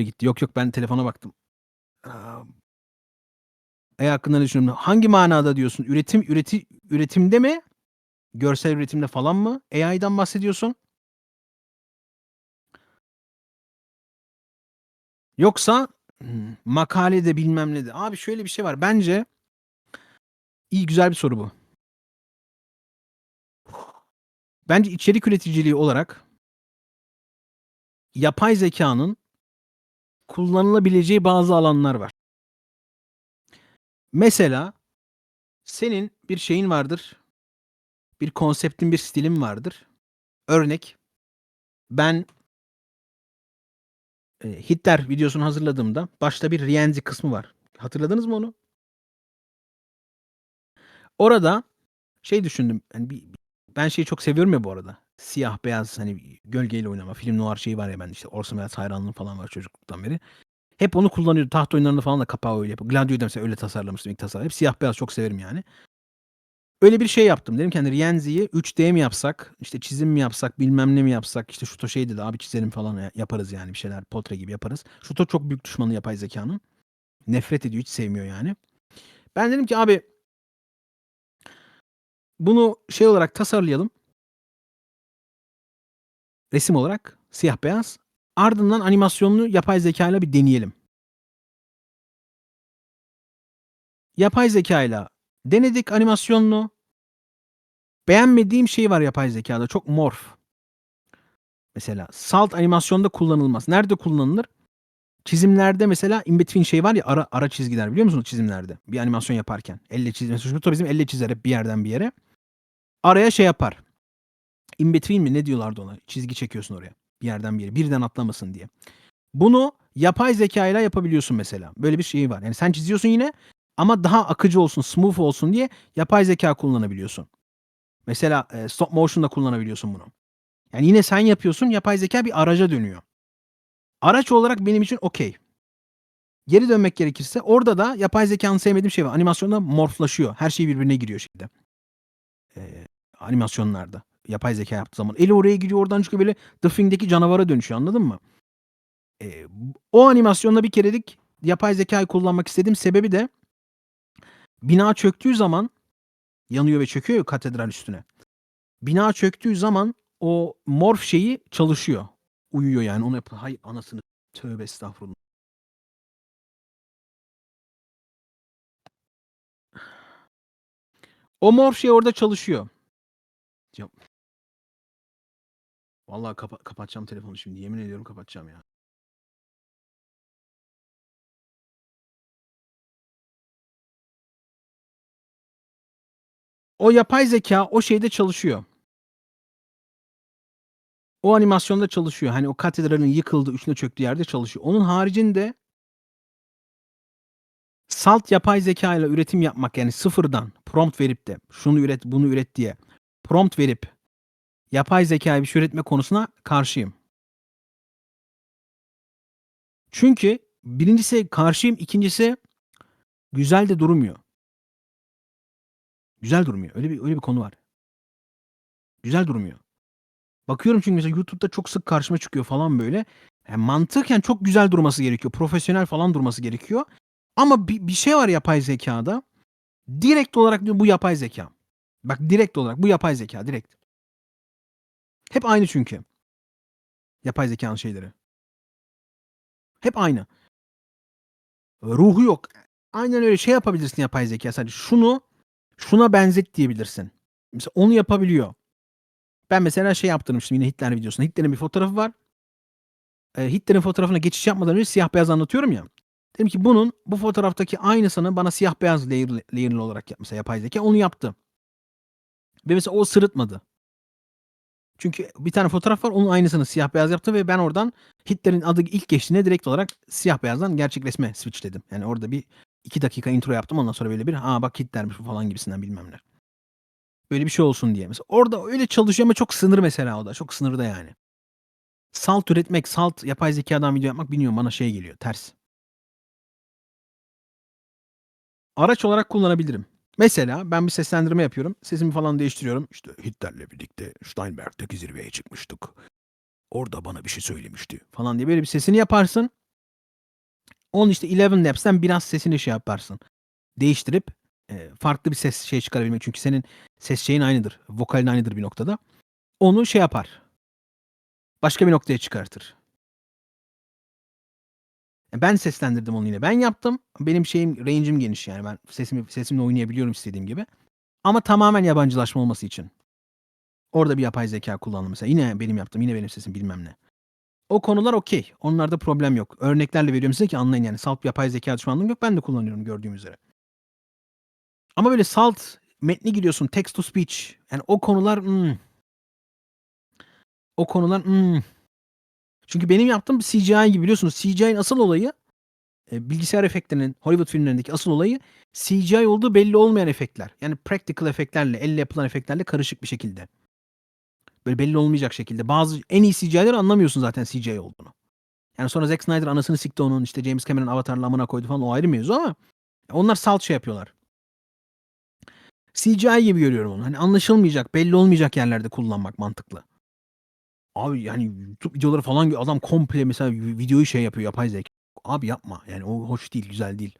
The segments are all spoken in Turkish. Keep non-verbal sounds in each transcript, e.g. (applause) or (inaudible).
Gitti. Yok yok ben telefona baktım. AI hakkında ne düşünüyorsun? Hangi manada diyorsun? Üretim üreti üretimde mi? Görsel üretimde falan mı? AI'dan bahsediyorsun? Yoksa hmm, makalede bilmem ne de. Abi şöyle bir şey var. Bence iyi güzel bir soru bu. Bence içerik üreticiliği olarak yapay zekanın kullanılabileceği bazı alanlar var. Mesela senin bir şeyin vardır. Bir konseptin, bir stilin vardır. Örnek ben e, Hitler videosunu hazırladığımda başta bir Rienzi kısmı var. Hatırladınız mı onu? Orada şey düşündüm. Yani bir, ben şeyi çok seviyorum ya bu arada. Siyah beyaz hani gölgeyle oynama. Film noir şeyi var ya ben işte Orson Welles hayranlığım falan var çocukluktan beri. Hep onu kullanıyordu. Taht oyunlarında falan da kapağı öyle yapıyor. Gladio'da mesela öyle tasarlamıştım ilk tasarım. Hep siyah beyaz çok severim yani. Öyle bir şey yaptım. Dedim ki hani Rienzi'yi 3D mi yapsak, işte çizim mi yapsak, bilmem ne mi yapsak. İşte Şuto şey dedi abi çizelim falan ya- yaparız yani bir şeyler. Portre gibi yaparız. Şuto çok büyük düşmanı yapay zekanın. Nefret ediyor hiç sevmiyor yani. Ben dedim ki abi bunu şey olarak tasarlayalım. Resim olarak siyah beyaz. Ardından animasyonunu yapay zeka ile bir deneyelim. Yapay zeka ile denedik animasyonunu. Beğenmediğim şey var yapay zekada. Çok morf. Mesela salt animasyonda kullanılmaz. Nerede kullanılır? Çizimlerde mesela in between şey var ya ara, ara çizgiler biliyor musunuz çizimlerde? Bir animasyon yaparken. Elle çiz. Mesela Şurada bizim elle çizer hep bir yerden bir yere. Araya şey yapar. In between mi ne diyorlardı ona? Çizgi çekiyorsun oraya. Bir yerden bir yere. Birden atlamasın diye. Bunu yapay zeka ile yapabiliyorsun mesela. Böyle bir şey var. Yani sen çiziyorsun yine ama daha akıcı olsun, smooth olsun diye yapay zeka kullanabiliyorsun. Mesela e, stop motion'da kullanabiliyorsun bunu. Yani yine sen yapıyorsun, yapay zeka bir araca dönüyor. Araç olarak benim için okey. Geri dönmek gerekirse orada da yapay zekanın sevmediğim şey var. Animasyonda morflaşıyor. Her şey birbirine giriyor şeyde. Ee, animasyonlarda. Yapay zeka yaptığı zaman. Eli oraya giriyor oradan çıkıyor böyle The Thing'deki canavara dönüşüyor anladın mı? Ee, o animasyonda bir kerelik yapay zekayı kullanmak istediğim sebebi de bina çöktüğü zaman yanıyor ve çöküyor ya katedral üstüne. Bina çöktüğü zaman o morf şeyi çalışıyor. Uyuyor yani onu yap. Hay anasını tövbe estağfurullah. O morf şey orada çalışıyor. Vallahi kapa- kapatacağım telefonu şimdi. Yemin ediyorum kapatacağım ya. O yapay zeka o şeyde çalışıyor. O animasyonda çalışıyor. Hani o katedralin yıkıldığı, üstüne çöktüğü yerde çalışıyor. Onun haricinde salt yapay zeka ile üretim yapmak yani sıfırdan prompt verip de şunu üret, bunu üret diye prompt verip yapay zekaya bir şey üretme konusuna karşıyım. Çünkü birincisi karşıyım, ikincisi güzel de durmuyor. Güzel durmuyor. Öyle bir öyle bir konu var. Güzel durmuyor. Bakıyorum çünkü mesela YouTube'da çok sık karşıma çıkıyor falan böyle. Yani mantıken çok güzel durması gerekiyor. Profesyonel falan durması gerekiyor. Ama bir, bir şey var yapay zekada. Direkt olarak bu yapay zeka. Bak direkt olarak bu yapay zeka direkt. Hep aynı çünkü. Yapay zekanın şeyleri. Hep aynı. Ruhu yok. Aynen öyle şey yapabilirsin yapay zeka. Sadece şunu şuna benzet diyebilirsin. Mesela onu yapabiliyor. Ben mesela şey yaptırmıştım yine Hitler videosunda. Hitler'in bir fotoğrafı var. Ee, Hitler'in fotoğrafına geçiş yapmadan önce siyah beyaz anlatıyorum ya. Dedim ki bunun bu fotoğraftaki aynısını bana siyah beyaz layer, layer'lı olarak yap mesela yapay zeka onu yaptı. Ve mesela o sırıtmadı. Çünkü bir tane fotoğraf var onun aynısını siyah beyaz yaptı ve ben oradan Hitler'in adı ilk geçtiğine direkt olarak siyah beyazdan gerçek resme switchledim. Yani orada bir iki dakika intro yaptım ondan sonra böyle bir aa bak Hitler'miş bu falan gibisinden bilmem ne. Böyle bir şey olsun diye. Mesela orada öyle çalışıyor ama çok sınır mesela o da. Çok sınırda yani. Salt üretmek, salt yapay zekadan video yapmak bilmiyorum bana şey geliyor ters. Araç olarak kullanabilirim. Mesela ben bir seslendirme yapıyorum. Sesimi falan değiştiriyorum. İşte Hitler'le birlikte Steinberg'deki zirveye çıkmıştık. Orada bana bir şey söylemişti falan diye böyle bir sesini yaparsın. Onun işte Eleven Labs'ten biraz sesini şey yaparsın. Değiştirip e, farklı bir ses şey çıkarabilmek. Çünkü senin ses şeyin aynıdır. Vokalin aynıdır bir noktada. Onu şey yapar. Başka bir noktaya çıkartır. E, Ben seslendirdim onu yine. Ben yaptım. Benim şeyim range'im geniş yani. Ben sesimi sesimle oynayabiliyorum istediğim gibi. Ama tamamen yabancılaşma olması için. Orada bir yapay zeka kullandım mesela. Yine benim yaptım. Yine benim sesim bilmem ne. O konular okey. Onlarda problem yok. Örneklerle veriyorum size ki anlayın yani. Salt yapay zeka düşmanlığım yok. Ben de kullanıyorum gördüğüm üzere. Ama böyle salt metni gidiyorsun. Text to speech. Yani o konular hmm. o konular hmm. Çünkü benim yaptığım bir CGI gibi biliyorsunuz. CGI'nin asıl olayı e, bilgisayar efektlerinin Hollywood filmlerindeki asıl olayı CGI olduğu belli olmayan efektler. Yani practical efektlerle, elle yapılan efektlerle karışık bir şekilde. Böyle belli olmayacak şekilde. Bazı en iyi CGI'leri anlamıyorsun zaten CGI olduğunu. Yani sonra Zack Snyder anasını sikti onun işte James Cameron avatarla amına koydu falan o ayrı mevzu ama onlar salt şey yapıyorlar. CGI gibi görüyorum onu. Hani anlaşılmayacak, belli olmayacak yerlerde kullanmak mantıklı. Abi yani YouTube videoları falan gö- adam komple mesela videoyu şey yapıyor yapay zeka. Abi yapma. Yani o hoş değil, güzel değil.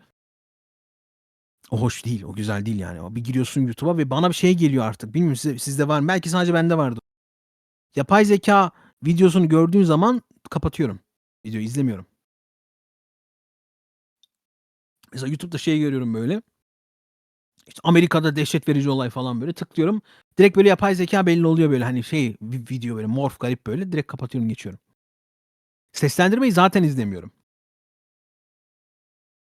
O hoş değil, o güzel değil yani. Bir giriyorsun YouTube'a ve bana bir şey geliyor artık. Bilmiyorum size, sizde var mı? Belki sadece bende vardı. Yapay zeka videosunu gördüğüm zaman kapatıyorum. Videoyu izlemiyorum. Mesela YouTube'da şey görüyorum böyle. İşte Amerika'da dehşet verici olay falan böyle tıklıyorum. Direkt böyle yapay zeka belli oluyor böyle hani şey vi- video böyle morf garip böyle direkt kapatıyorum geçiyorum. Seslendirmeyi zaten izlemiyorum.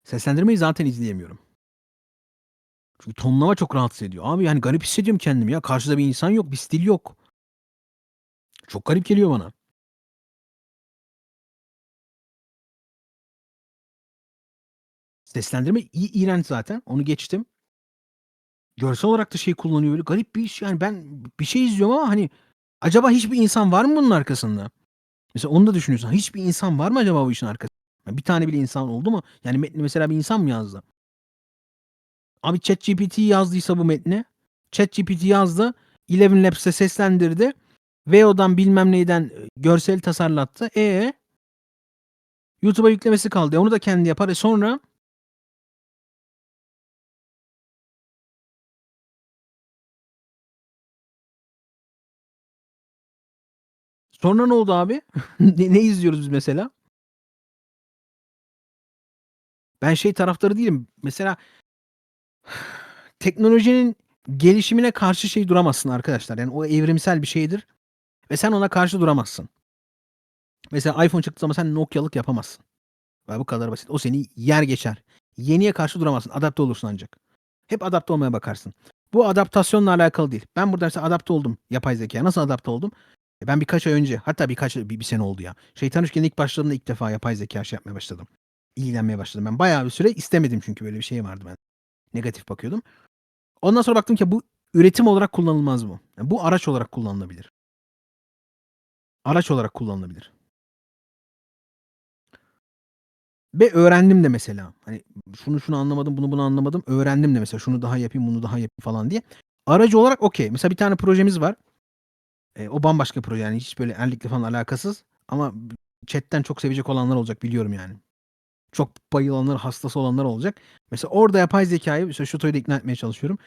Seslendirmeyi zaten izleyemiyorum. Çünkü tonlama çok rahatsız ediyor. Abi yani garip hissediyorum kendimi ya. Karşıda bir insan yok, bir stil yok. Çok garip geliyor bana. Seslendirme i- iğrenç zaten. Onu geçtim. Görsel olarak da şey kullanıyor böyle garip bir iş. Yani ben bir şey izliyorum ama hani acaba hiçbir insan var mı bunun arkasında? Mesela onu da düşünüyorsun. Hiçbir insan var mı acaba bu işin arkasında? Yani bir tane bile insan oldu mu? Yani metni mesela bir insan mı yazdı? Abi ChatGPT yazdıysa bu metni. ChatGPT yazdı. Eleven Labs'e seslendirdi. VO'dan bilmem neyden e, görsel tasarlattı. E YouTube'a yüklemesi kaldı. E, onu da kendi yapar. E sonra sonra ne oldu abi? (laughs) ne, ne izliyoruz biz mesela? Ben şey taraftarı değilim. Mesela (sighs) teknolojinin gelişimine karşı şey duramazsın arkadaşlar. Yani o evrimsel bir şeydir ve sen ona karşı duramazsın. Mesela iPhone çıktığı zaman sen Nokia'lık yapamazsın. Ve bu kadar basit. O seni yer geçer. Yeniye karşı duramazsın. Adapte olursun ancak. Hep adapte olmaya bakarsın. Bu adaptasyonla alakalı değil. Ben burada mesela adapte oldum yapay zekaya. Nasıl adapte oldum? E Ben birkaç ay önce hatta birkaç bir, bir sene oldu ya. Şeytan Üçgen'in ilk başladığında ilk defa yapay zeka şey yapmaya başladım. İlgilenmeye başladım. Ben bayağı bir süre istemedim çünkü böyle bir şey vardı ben. Negatif bakıyordum. Ondan sonra baktım ki bu üretim olarak kullanılmaz bu. Yani bu araç olarak kullanılabilir. Araç olarak kullanılabilir. Ve öğrendim de mesela. Hani şunu şunu anlamadım, bunu bunu anlamadım. Öğrendim de mesela şunu daha yapayım, bunu daha yapayım falan diye. Aracı olarak okey. Mesela bir tane projemiz var. E, o bambaşka proje yani hiç böyle erlikle falan alakasız. Ama chatten çok sevecek olanlar olacak biliyorum yani. Çok bayılanlar, hastası olanlar olacak. Mesela orada yapay zekayı, mesela Şuto'yu da ikna etmeye çalışıyorum.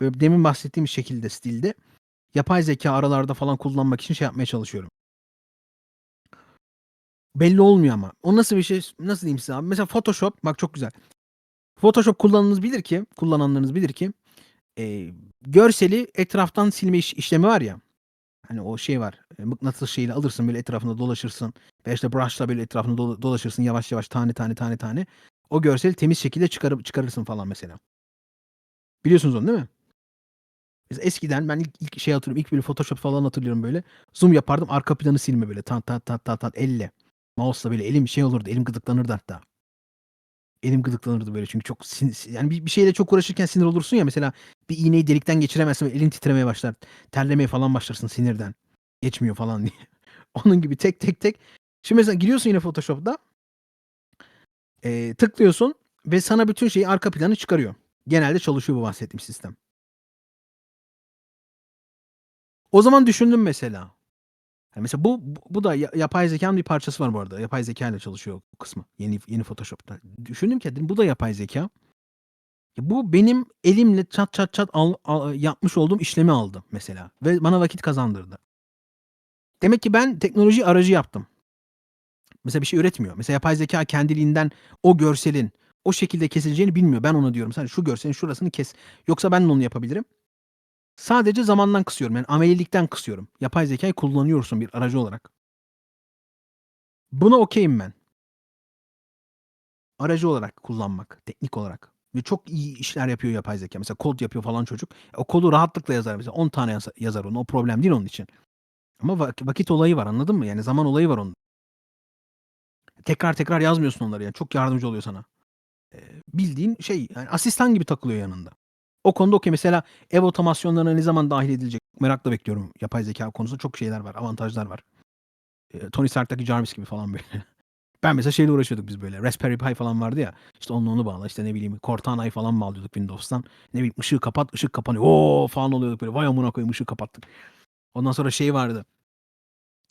Böyle demin bahsettiğim şekilde, stilde yapay zeka aralarda falan kullanmak için şey yapmaya çalışıyorum. Belli olmuyor ama. O nasıl bir şey, nasıl diyeyim size abi? Mesela Photoshop, bak çok güzel. Photoshop kullananınız bilir ki, kullananlarınız bilir ki e, görseli etraftan silme iş- işlemi var ya. Hani o şey var. E, mıknatıs şeyiyle alırsın böyle etrafında dolaşırsın. Veya işte brush'la böyle etrafında dolaşırsın yavaş yavaş tane tane tane tane. O görseli temiz şekilde çıkarıp çıkarırsın falan mesela. Biliyorsunuz onu değil mi? Mesela eskiden ben ilk, ilk şey hatırlıyorum. ilk böyle Photoshop falan hatırlıyorum böyle. Zoom yapardım arka planı silme böyle. Tat tat tat tat tat elle. Mouse'la böyle elim şey olurdu. Elim gıdıklanırdı hatta. Elim gıdıklanırdı böyle çünkü çok sin- yani bir, bir şeyle çok uğraşırken sinir olursun ya mesela bir iğneyi delikten geçiremezsin ve elin titremeye başlar. Terlemeye falan başlarsın sinirden. Geçmiyor falan (laughs) diye. Onun gibi tek tek tek. Şimdi mesela giriyorsun yine Photoshop'ta. eee, tıklıyorsun ve sana bütün şeyi arka planı çıkarıyor. Genelde çalışıyor bu bahsettiğim sistem. O zaman düşündüm mesela. Ya, mesela bu bu da ya yapay zekânın bir parçası var bu arada. Yapay zekâyla çalışıyor bu kısmı. Yeni yeni Photoshop'ta. Düşündüm ki dedim bu da yapay zekâ. Ya, bu benim elimle çat çat çat al a yapmış olduğum işlemi aldı mesela ve bana vakit kazandırdı. Demek ki ben teknoloji aracı yaptım. Mesela bir şey üretmiyor. Mesela yapay zekâ kendiliğinden o görselin o şekilde kesileceğini bilmiyor. Ben ona diyorum, "Sen şu görselin şurasını kes." Yoksa ben de onu yapabilirim. Sadece zamandan kısıyorum. Yani amelilikten kısıyorum. Yapay zekâyı kullanıyorsun bir aracı olarak. Buna okay'im ben. Aracı olarak kullanmak, teknik olarak ve çok iyi işler yapıyor yapay zekâ. Mesela kod yapıyor falan çocuk. O kodu rahatlıkla yazar mesela. 10 tane yasa yazar onu. O problem değil onun için. Ama vak vakit olayı var, anladın mı? Yani zaman olayı var onun. Tekrar tekrar yazmıyorsun onları yani. Çok yardımcı oluyor sana. Eee, bildiğin şey, yani asistan gibi takılıyor yanında. O konuda okay. Mesela ev otomasyonlarına ne zaman dâhil edilecek? Merakla bekliyorum yapay zekâ konusunda çok şeyler var, avantajlar var. Eee, Tony Stark'taki Jarvis gibi falan böyle. (laughs) Ben mesela şeyle uğraşıyorduk biz böyle. Raspberry Pi falan vardı ya. İşte onunla onu bağla, işte ne bileyim Cortana'yı falan bağlıyorduk Windows'tan. Ne bileyim ışığı kapat, ışık kapanıyor. O! falan oluyorduk böyle. Vay amına koyayım ışığı kapattık. Ondan sonra şey vardı.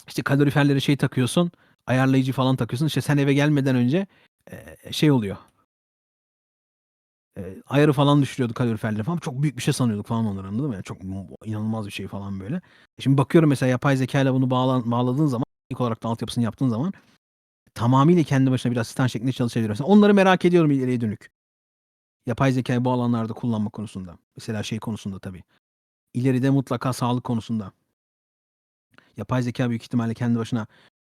İşte kaloriferlere şey takıyorsun, ayarlayıcı falan takıyorsun. İşte sen eve gelmeden önce, şey oluyor eee, ayarı falan düşürüyordu kaloriferleri falan. Çok büyük bir şey sanıyorduk falan onları, anladın mı? Yani çok inanılmaz bir şey falan böyle. Şimdi bakıyorum mesela yapay zekâyla bunu bağlan bağladığın zaman, ilk olarak da altyapısını yaptığın zaman tamamıyla kendi başına bir asistan şeklinde çalışabiliyor. Mesela onları merak ediyorum ileriye dönük. Yapay zekâyı bu alanlarda kullanma konusunda. Mesela şey konusunda tabii. İleride mutlaka sağlık konusunda. Yapay zekâ büyük ihtimalle kendi başına,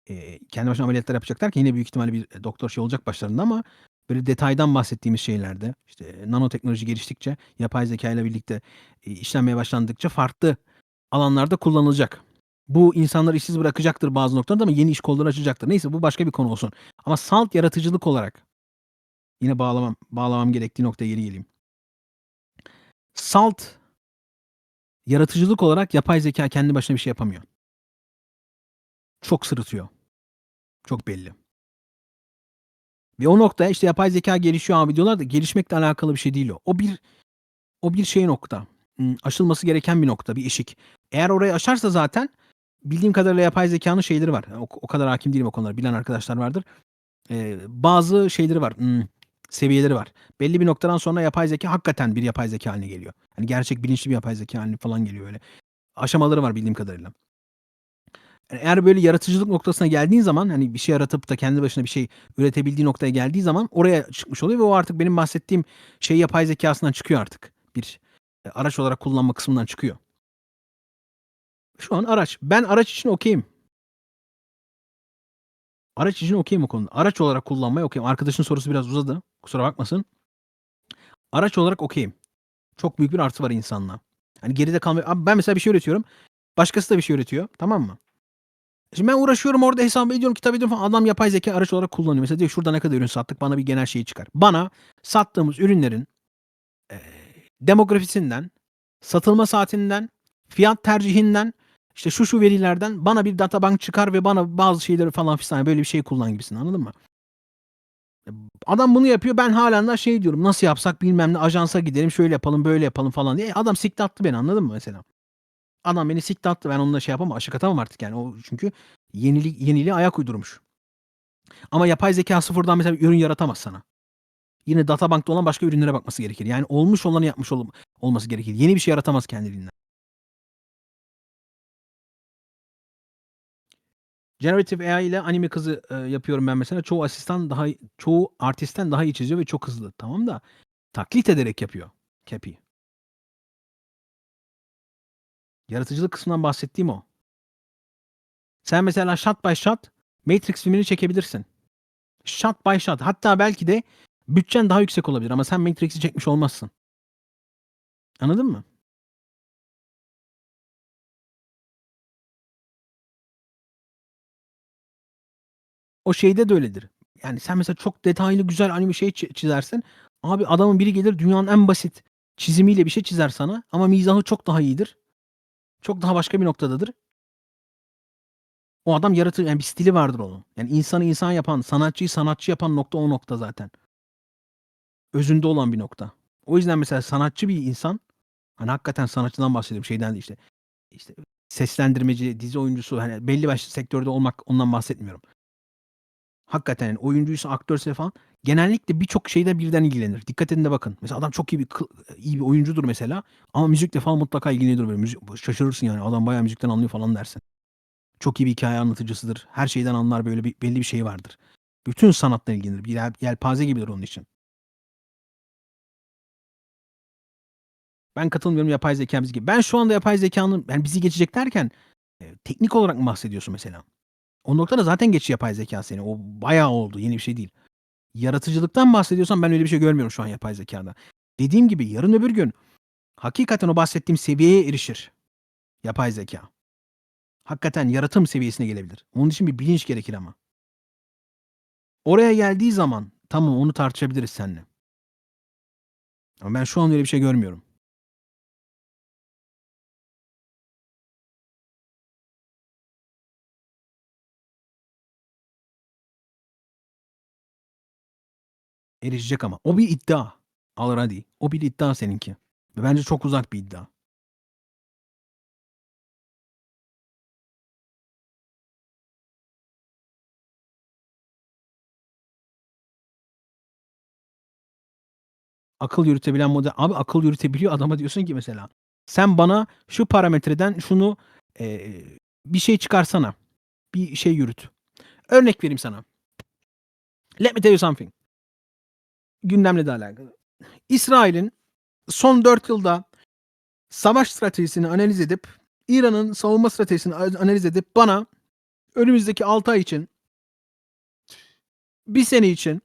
eee, kendi başına ameliyatlar yapacak derken yine büyük ihtimalle bir doktor şey olacak başlarında ama böyle detaydan bahsettiğimiz şeylerde, işte nanoteknoloji geliştikçe, yapay zekâyla birlikte, eee, işlenmeye başlandıkça farklı alanlarda kullanılacak. Bu insanları işsiz bırakacaktır bazı noktalarda ama yeni iş kolları açacaktır. Neyse bu başka bir konu olsun. Ama salt yaratıcılık olarak yine bağlamam bağlamam gerektiği noktaya geri geleyim. Salt yaratıcılık olarak yapay zekâ kendi başına bir şey yapamıyor. Çok sırıtıyor. Çok belli. Ve o noktaya işte yapay zekâ gelişiyor abi diyorlar da gelişmekle alakalı bir şey değil o. O bir o bir şey nokta. Imm, aşılması gereken bir nokta, bir eşik. Eğer orayı aşarsa zaten bildiğim kadarıyla yapay zekânın şeyleri var. O o kadar hâkim değilim o konulara. Bilen arkadaşlar vardır. Eee, bazı şeyleri var, ımm, seviyeleri var. Belli bir noktadan sonra yapay zekâ hakikaten bir yapay zekâ hâline geliyor. Hani gerçek bilinçli bir yapay zekâ hâline falan geliyor öyle. Aşamaları var bildiğim kadarıyla. Eğer böyle yaratıcılık noktasına geldiğin zaman, hani bir şey yaratıp da kendi başına bir şey üretebildiği noktaya geldiği zaman oraya çıkmış oluyor ve o artık benim bahsettiğim şey yapay zekâsından çıkıyor artık. Bir, eee, araç olarak kullanma kısmından çıkıyor. Şu an araç. Ben araç için okay'im. Araç için okay'im o konuda. Araç olarak kullanmaya okay'im. Arkadaşın sorusu biraz uzadı. Kusura bakmasın. Araç olarak okay'im. Çok büyük bir artı var insanlığa. Hani geride kalmaya Abi ben mesela bir şey üretiyorum. Başkası da bir şey üretiyor. Tamam mı? Şimdi ben uğraşıyorum orada hesap ediyorum, kitap ediyorum falan. Adam yapay zekâ araç olarak kullanıyor. Mesela diyor şurada ne kadar ürün sattık bana bir genel şeyi çıkar. Bana sattığımız ürünlerin, eee, demografisinden, satılma saatinden, fiyat tercihinden, işte şu şu verilerden bana bir databank çıkar ve bana bazı şeyleri falan fistan böyle bir şey kullan gibisinden anladın mı? Adam bunu yapıyor. Ben hâlen daha şey diyorum nasıl yapsak bilmem ne ajansa gidelim şöyle yapalım böyle yapalım falan diye. E, adam sikti attı beni anladın mı mesela? Adam beni sikti attı. Ben onunla şey yapamam, aşık atamam artık yani. O çünkü yenilik yeniliğe ayak uydurmuş. Ama yapay zekâ sıfırdan mesela bir ürün yaratamaz sana. Yine databank'ta olan başka ürünlere bakması gerekir. Yani olmuş olanı yapmış ol olması gerekir. Yeni bir şey yaratamaz kendiliğinden. Generative AI ile anime kızı, eee, yapıyorum ben mesela. Çoğu asistan daha çoğu artistten daha iyi çiziyor ve çok hızlı. Tamam da taklit ederek yapıyor Cappy. Yaratıcılık kısmından bahsettiğim o. Sen mesela shot by shot Matrix filmini çekebilirsin. Shot by shot. Hatta belki de bütçen daha yüksek olabilir ama sen Matrix'i çekmiş olmazsın. Anladın mı? O şeyde de öyledir. Yani sen mesela çok detaylı güzel anime şey çi çizersin. Abi adamın biri gelir dünyanın en basit çizimiyle bir şey çizer sana ama mizahı çok daha iyidir. Çok daha başka bir noktadadır. O adam yaratır yani bir stili vardır onun. Yani insanı insan yapan, sanatçıyı sanatçı yapan nokta o nokta zaten. Özünde olan bir nokta. O yüzden mesela sanatçı bir insan, hani hakikaten sanatçıdan bahsediyorum şeyden değil işte. İşte seslendirmeci, dizi oyuncusu, hani, belli başlı sektörde olmak ondan bahsetmiyorum. Hakikaten yani oyuncuysa, aktörse falan genellikle birçok şeyde birden ilgilenir. Dikkat edin de bakın. Mesela adam çok iyi bir iyi bir oyuncudur mesela ama müzikle falan mutlaka ilgileniyordur böyle. Müzik şaşırırsın yani adam bayağı müzikten anlıyor falan dersin. Çok iyi bir hikâye anlatıcısıdır. Her şeyden anlar böyle bir belli bir şeyi vardır. Bütün sanatla ilgilenir. Bir yel yelpaze gibidir onun için. Ben katılmıyorum yapay zekâ bizi Ben şu anda yapay zekânın yani bizi geçecek derken, eee, teknik olarak mı bahsediyorsun mesela? O noktada zaten geçti yapay zekâ seni. O bayağı oldu. Yeni bir şey değil. Yaratıcılıktan bahsediyorsan ben öyle bir şey görmüyorum şu an yapay zekâda. Dediğim gibi yarın öbür gün hakikaten o bahsettiğim seviyeye erişir yapay zekâ. Hakikaten yaratım seviyesine gelebilir. Onun için bir bilinç gerekir ama. Oraya geldiği zaman tamam onu tartışabiliriz seninle. Ama ben şu an öyle bir şey görmüyorum. Erişecek ama. O bir iddia. Already. O bir iddia seninki. Ve bence çok uzak bir iddia. Akıl yürütebilen model Abi akıl yürütebiliyor adama diyorsun ki mesela, "Sen bana şu parametreden şunu, eee, bir şey çıkarsana. Bir şey yürüt." Örnek vereyim sana. Let me tell you something. Gündemle de alakalı. İsrail'in son 4 yılda savaş stratejisini analiz edip, İran'ın savunma stratejisini analiz edip bana önümüzdeki 6 ay için 1 sene için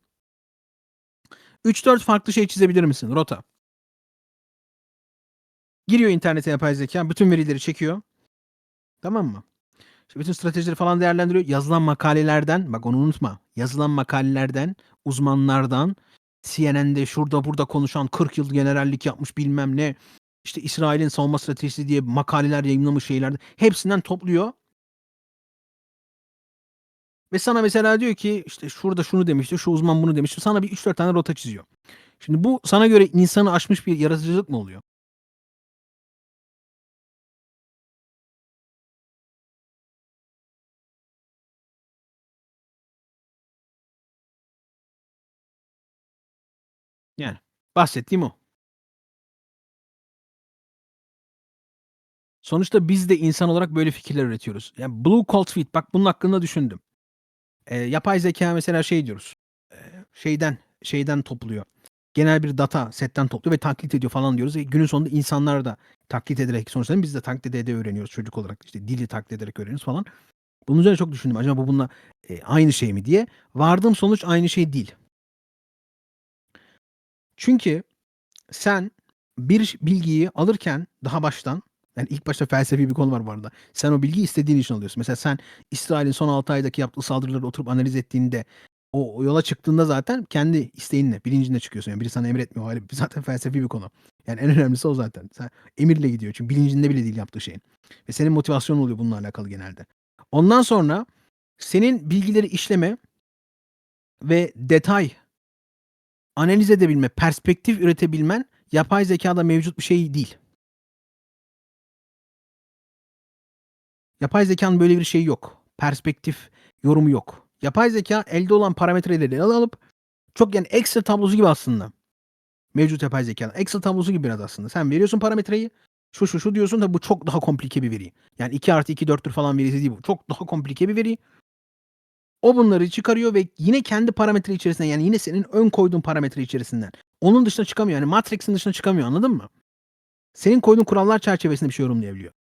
3-4 farklı şey çizebilir misin? Rota. Giriyor internete yapay zekâ, bütün verileri çekiyor. Tamam mı? İşte bütün stratejileri falan değerlendiriyor. Yazılan makalelerden, bak onu unutma. Yazılan makalelerden, uzmanlardan, CNN'de şurada burada konuşan 40 yıl generallik yapmış bilmem ne, işte İsrail'in savunma stratejisi diye makaleler yayınlamış şeylerden hepsinden topluyor. Ve sana mesela diyor ki işte şurada şunu demişti, şu uzman bunu demişti. Sana bir 3-4 tane rota çiziyor. Şimdi bu sana göre insanı aşmış bir yaratıcılık mı oluyor? Yani bahsettiğim o. Sonuçta biz de insan olarak böyle fikirler üretiyoruz. Yani Blue Cold Feet bak bunun hakkında düşündüm. Eee, yapay zekâ mesela şey diyoruz, eee, şeyden şeyden topluyor. Genel bir data setten topluyor ve taklit ediyor falan diyoruz ve günün sonunda insanlar da taklit ederek sonuçta biz de taklit ede öğreniyoruz çocuk olarak. İşte dili taklit ederek öğreniyoruz falan. Bunun üzerine çok düşündüm. Acaba bu bununla, eee, aynı şey mi diye. Vardığım sonuç aynı şey değil. Çünkü sen bir bilgiyi alırken daha baştan, yani ilk başta felsefi bir konu var bu arada. Sen o bilgiyi istediğin için alıyorsun. Mesela sen İsrail'in son 6 aydaki yaptığı saldırıları oturup analiz ettiğinde, o yola çıktığında zaten kendi isteğinle, bilincinle çıkıyorsun. Yani biri sana emretmiyor. Ayrı (laughs) zaten felsefi bir konu. Yani en önemlisi o zaten. Sen emirle gidiyor çünkü bilincinde bile değil yaptığı şeyin. Ve senin motivasyonun oluyor bununla alakalı genelde. Ondan sonra senin bilgileri işleme ve detay analiz edebilme, perspektif üretebilmen yapay zekâda mevcut bir şey değil. Yapay zekânın böyle bir şeyi yok. Perspektif yorumu yok. Yapay zekâ elde olan parametreleri ele alıp çok yani Excel tablosu gibi aslında. Mevcut yapay zekânın. Excel tablosu gibi biraz aslında. Sen veriyorsun parametreyi, şu, şu, şu diyorsun da bu çok daha komplike bir veri. Yani 2+2 4'tür falan verisi değil bu. Çok daha komplike bir veri. O bunları çıkarıyor ve yine kendi parametre içerisinden yani yine senin ön koyduğun parametre içerisinden. Onun dışına çıkamıyor. Yani matrix'in dışına çıkamıyor. Anladın mı? Senin koyduğun kurallar çerçevesinde bir şey yorumlayabiliyor.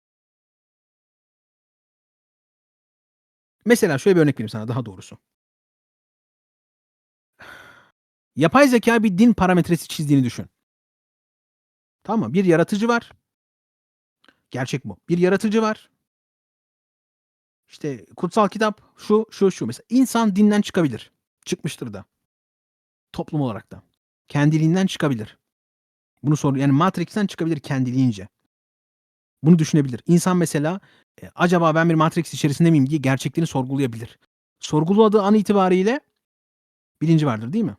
Mesela şöyle bir örnek vereyim sana daha doğrusu. Yapay zekâ bir din parametresi çizdiğini düşün. Tamam mı? Bir yaratıcı var. Gerçek bu. Bir yaratıcı var. İşte kutsal kitap şu, şu, şu. Mesela insan dinden çıkabilir. Çıkmıştır da. Toplum olarak da. Kendiliğinden çıkabilir. Bunu sor yani Matrix'ten çıkabilir kendiliğince. Bunu düşünebilir. İnsan mesela, eee, acaba ben bir Matrix içerisinde miyim diye gerçekliğini sorgulayabilir. Sorguladığı an itibariyle bilinci vardır, değil mi?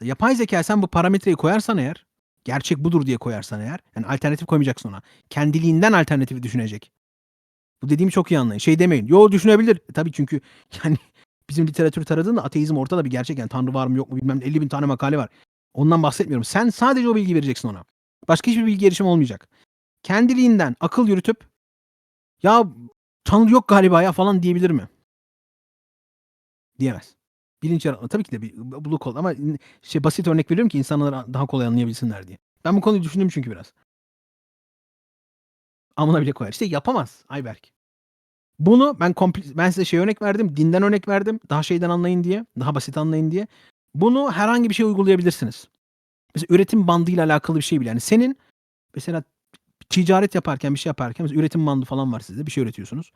Yapay zekâya sen bu parametreyi koyarsan eğer, gerçek budur diye koyarsan eğer, yani alternatif koymayacaksın ona. Kendiliğinden alternatifi düşünecek. Bu dediğimi çok iyi anlayın. Şey demeyin. Yo düşünebilir. E, tabii çünkü (laughs) yani bizim literatürü taradığında ateizm ortada bir gerçek. Yani Tanrı var mı yok mu bilmem ne, 50 bin tane makale var. Ondan bahsetmiyorum. Sen sadece o bilgi vereceksin ona. Başka hiçbir bilgi erişimi olmayacak. Kendiliğinden akıl yürütüp ya Tanrı yok galiba ya falan diyebilir mi? Diyemez. Bilinç yaratma. Tabii ki de bir bu kol ama şey basit örnek veriyorum ki insanlar daha kolay anlayabilsinler diye. Ben bu konuyu düşündüm çünkü biraz. Amına bile koyar. İşte yapamaz Ayberk. Bunu ben kompl- ben size şey örnek verdim. Dinden örnek verdim. Daha şeyden anlayın diye. Daha basit anlayın diye. Bunu herhangi bir şey uygulayabilirsiniz. Mesela üretim bandıyla alakalı bir şey bile. Yani senin mesela ticaret yaparken bir şey yaparken mesela üretim bandı falan var sizde. Bir şey üretiyorsunuz.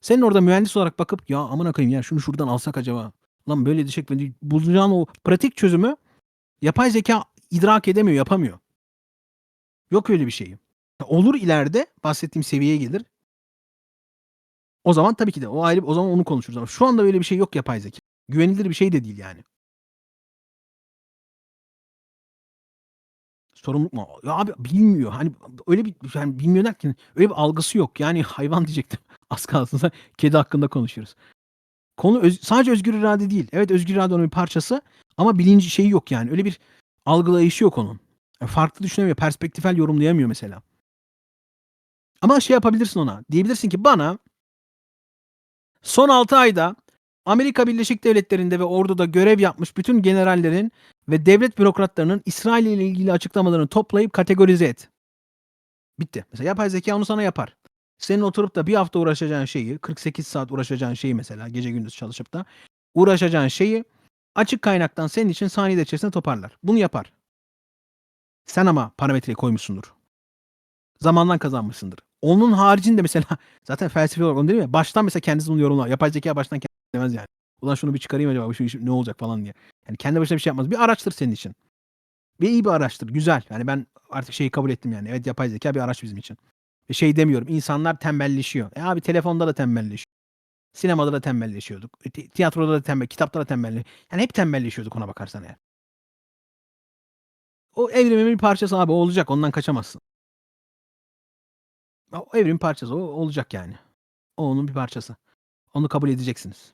Senin orada mühendis olarak bakıp ya amına koyayım ya şunu şuradan alsak acaba. Lan böyle dişek ve bulacağın o pratik çözümü yapay zeka idrak edemiyor, yapamıyor. Yok öyle bir şey. Olur ileride bahsettiğim seviyeye gelir. O zaman tabii ki de o ayrı o zaman onu konuşuruz ama şu anda öyle bir şey yok yapay zeka. Güvenilir bir şey de değil yani. Sorumluluk mu? Ya abi bilmiyor. Hani öyle bir yani bilmiyor derken öyle bir algısı yok. Yani (laughs) hayvan diyecektim. (laughs) Az kalsın kedi hakkında konuşuyoruz. Konu öz, sadece özgür irade değil. Evet özgür irade onun bir parçası ama bilinci şeyi yok yani. Öyle bir algılayışı yok onun. Yani farklı düşünemiyor. Perspektifel yorumlayamıyor mesela. Ama şey yapabilirsin ona. Diyebilirsin ki bana son 6 ayda Amerika Birleşik Devletleri'nde ve orduda görev yapmış bütün generallerin ve devlet bürokratlarının İsrail ile ilgili açıklamalarını toplayıp kategorize et. Bitti. Mesela yapay zeka onu sana yapar. Senin oturup da bir hafta uğraşacağın şeyi, 48 saat uğraşacağın şeyi mesela gece gündüz çalışıp da uğraşacağın şeyi açık kaynaktan senin için saniyede içerisinde toparlar. Bunu yapar. Sen ama parametreyi koymuşsundur. Zamandan kazanmışsındır. Onun haricinde mesela (laughs) zaten felsefi olarak onu değil mi? Baştan mesela kendisi bunu yorumlar. Yapay zeka baştan kendisi demez yani. Ulan şunu bir çıkarayım acaba şu iş ne olacak falan diye. Yani kendi başına bir şey yapmaz. Bir araçtır senin için. Ve iyi bir araçtır. Güzel. Yani ben artık şeyi kabul ettim yani. Evet yapay zeka bir araç bizim için. Ve şey demiyorum. insanlar tembelleşiyor. E abi telefonda da tembelleşiyor. Sinemada da tembelleşiyorduk. E, tiyatroda da tembel, kitapta da tembelleşiyorduk. Yani hep tembelleşiyorduk ona bakarsan eğer. O evrimin bir parçası abi o olacak. Ondan kaçamazsın. O evrimin parçası o olacak yani. O onun bir parçası. Onu kabul edeceksiniz.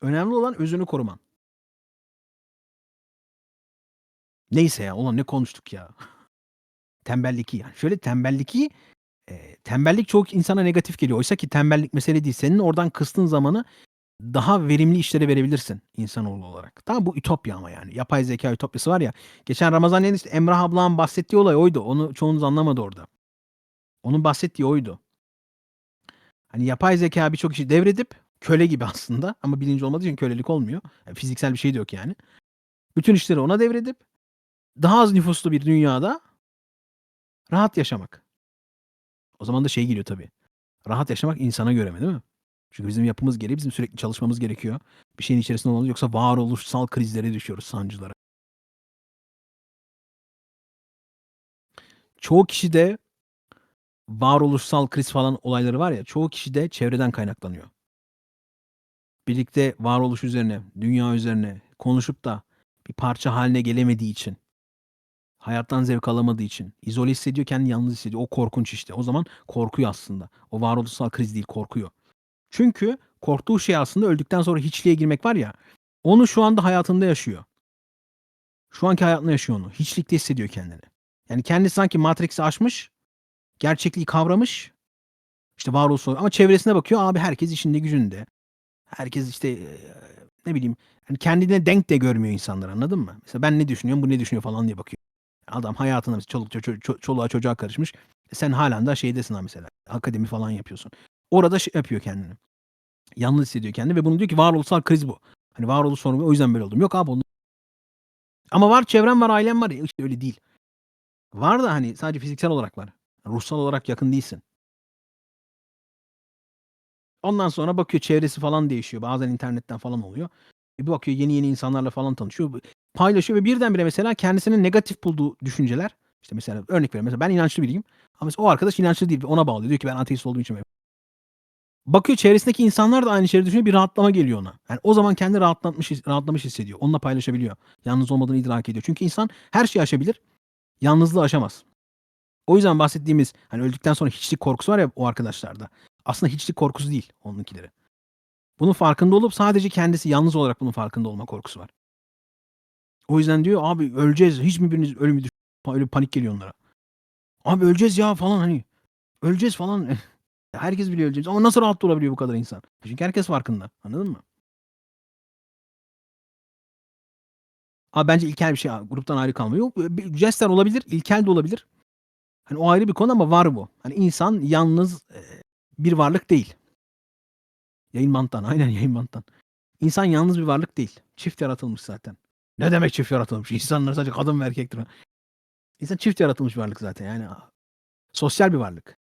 Önemli olan özünü koruman. Neyse ya ulan ne konuştuk ya. (laughs) Tembellik yani. Şöyle tembellik eee, tembellik çok insana negatif geliyor. Oysa ki tembellik mesele değil. Senin oradan kıstığın zamanı daha verimli işlere verebilirsin insanoğlu olarak. Tamam bu ütopya ama yani. Yapay zeka ütopyası var ya. Geçen Ramazan işte Emrah ablam bahsettiği olay oydu. Onu çoğunuz anlamadı orada. Onun bahsettiği oydu. Hani yapay zeka birçok işi devredip köle gibi (laughs) aslında ama bilinci olmadığı için kölelik olmuyor. Yani fiziksel bir şey de yok yani. Bütün işleri ona devredip daha az nüfuslu bir dünyada rahat yaşamak. O zaman da şey geliyor tabii. Rahat yaşamak insana göre mi değil mi? Çünkü bizim yapımız gereği bizim sürekli çalışmamız gerekiyor. Bir şeyin içerisinde olmalıyız yoksa varoluşsal krizlere düşüyoruz, sancılara. Çoğu kişide varoluşsal kriz falan olayları var ya, çoğu kişide çevreden kaynaklanıyor. Birlikte varoluş üzerine, dünya üzerine konuşup da bir parça haline gelemediği için, hayattan zevk alamadığı için, izole hissediyor, kendini yalnız hissediyor. O korkunç işte. O zaman korkuyor aslında. O varoluşsal kriz değil, korkuyor. Çünkü korktuğu şey aslında öldükten sonra hiçliğe girmek var ya, onu şu anda hayatında yaşıyor. Şu anki hayatında yaşıyor onu. Hiçlikte hissediyor kendini. Yani kendisi sanki Matrix'i aşmış, gerçekliği kavramış, işte varoluş ama çevresine bakıyor abi herkes işinde gücünde. Herkes işte ne bileyim hani kendine denk de görmüyor insanlar anladın mı? Mesela ben ne düşünüyorum bu ne düşünüyor falan diye bakıyor. Adam hayatında mesela çoluk, ço- ço- çoluğa çocuğa karışmış. E sen halen daha şeydesin ha mesela. Akademi falan yapıyorsun. Orada şey yapıyor kendini. Yalnız hissediyor kendini ve bunu diyor ki varoluşsal kriz bu. Hani varoluş sorunu o yüzden böyle oldum. Yok abi onu. Ama var çevrem var ailem var ya işte öyle değil. Var da hani sadece fiziksel olarak var. Ruhsal olarak yakın değilsin. Ondan sonra bakıyor çevresi falan değişiyor. Bazen internetten falan oluyor. E bir bakıyor yeni yeni insanlarla falan tanışıyor. Paylaşıyor ve birdenbire mesela kendisinin negatif bulduğu düşünceler işte mesela örnek veriyorum. Mesela ben inançlı biriyim. Ama mesela o arkadaş inançlı değil. Ona bağlıyor. Diyor ki ben ateist olduğum için. Bakıyor çevresindeki insanlar da aynı şeyi düşünüyor. Bir rahatlama geliyor ona. Yani o zaman kendi rahatlatmış, rahatlamış hissediyor. Onunla paylaşabiliyor. Yalnız olmadığını idrak ediyor. Çünkü insan her şeyi aşabilir. Yalnızlığı aşamaz. O yüzden bahsettiğimiz hani öldükten sonra hiçlik korkusu var ya o arkadaşlarda. Aslında hiçlik korkusu değil onunkileri. Bunun farkında olup sadece kendisi yalnız olarak bunun farkında olma korkusu var. O yüzden diyor abi öleceğiz. Hiç mi biriniz ölümü öyle panik geliyor onlara. Abi öleceğiz ya falan hani. Öleceğiz falan. (laughs) Herkes biliyor öleceğiz. Ama nasıl rahat durabiliyor bu kadar insan? Çünkü herkes farkında. Anladın mı? Abi bence ilkel bir şey. Gruptan ayrı kalma. Yok bir jestler olabilir. ilkel de olabilir. Hani o ayrı bir konu ama var bu. Hani insan yalnız e, bir varlık değil. Yayın banttan. Aynen yayın banttan. İnsan yalnız bir varlık değil. Çift yaratılmış zaten. Ne demek çift yaratılmış? İnsanlar sadece kadın ve erkektir. İnsan çift yaratılmış varlık zaten. Yani sosyal bir varlık.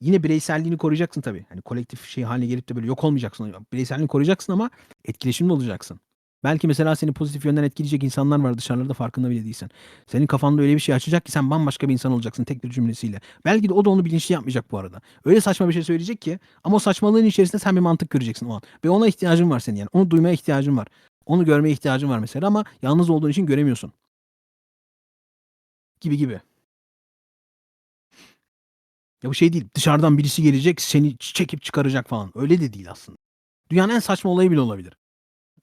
Yine bireyselliğini koruyacaksın tabii. Hani kolektif şey haline gelip de böyle yok olmayacaksın. Bireyselliğini koruyacaksın ama etkileşimli olacaksın. Belki mesela seni pozitif yönden etkileyecek insanlar var dışarıda farkında bile değilsen. Senin kafanda öyle bir şey açacak ki sen bambaşka bir insan olacaksın tek bir cümlesiyle. Belki de o da onu bilinçli yapmayacak bu arada. Öyle saçma bir şey söyleyecek ki ama o saçmalığın içerisinde sen bir mantık göreceksin o an. Ve ona ihtiyacın var senin yani. Onu duymaya ihtiyacın var. Onu görmeye ihtiyacın var mesela ama yalnız olduğun için göremiyorsun. Gibi gibi. Ya bu şey değil. Dışarıdan birisi gelecek seni çekip çıkaracak falan. Öyle de değil aslında. Dünyanın en saçma olayı bile olabilir.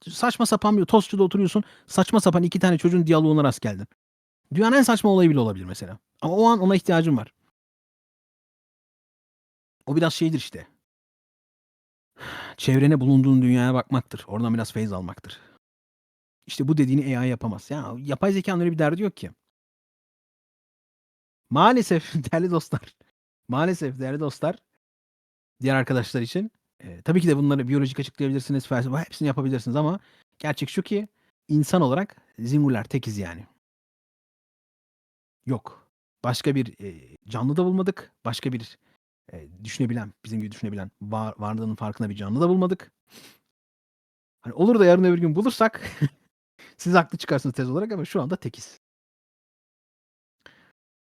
Saçma sapan bir tostçuda oturuyorsun. Saçma sapan iki tane çocuğun diyaloğuna rast geldin. Dünyanın en saçma olayı bile olabilir mesela. Ama o an ona ihtiyacın var. O biraz şeydir işte. Çevrene bulunduğun dünyaya bakmaktır. Oradan biraz feyz almaktır. İşte bu dediğini AI yapamaz. Ya yapay zekanın öyle bir derdi yok ki. Maalesef (laughs) değerli dostlar. Maalesef değerli dostlar. Diğer arkadaşlar için. E, tabii ki de bunları biyolojik açıklayabilirsiniz. Felsefe hepsini yapabilirsiniz ama gerçek şu ki insan olarak singular tekiz yani. Yok. Başka bir e, canlı da bulmadık. Başka bir e, düşünebilen, bizim gibi düşünebilen var, varlığının farkında bir canlı da bulmadık. Hani olur da yarın öbür gün bulursak (laughs) siz haklı çıkarsınız tez olarak ama şu anda tekiz.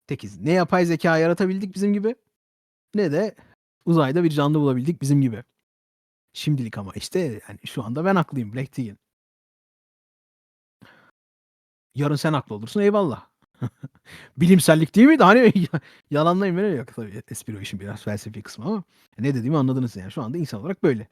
Tekiz. Ne yapay zeka yaratabildik bizim gibi ne de uzayda bir canlı bulabildik bizim gibi. Şimdilik ama işte yani şu anda ben haklıyım Black Teag'in. Yarın sen haklı olursun eyvallah. (laughs) Bilimsellik değil miydi? Hani (laughs) yalanlayın beni yok tabii espri o işin biraz felsefi kısmı ama ne dediğimi anladınız yani. Şu anda insan olarak böyle.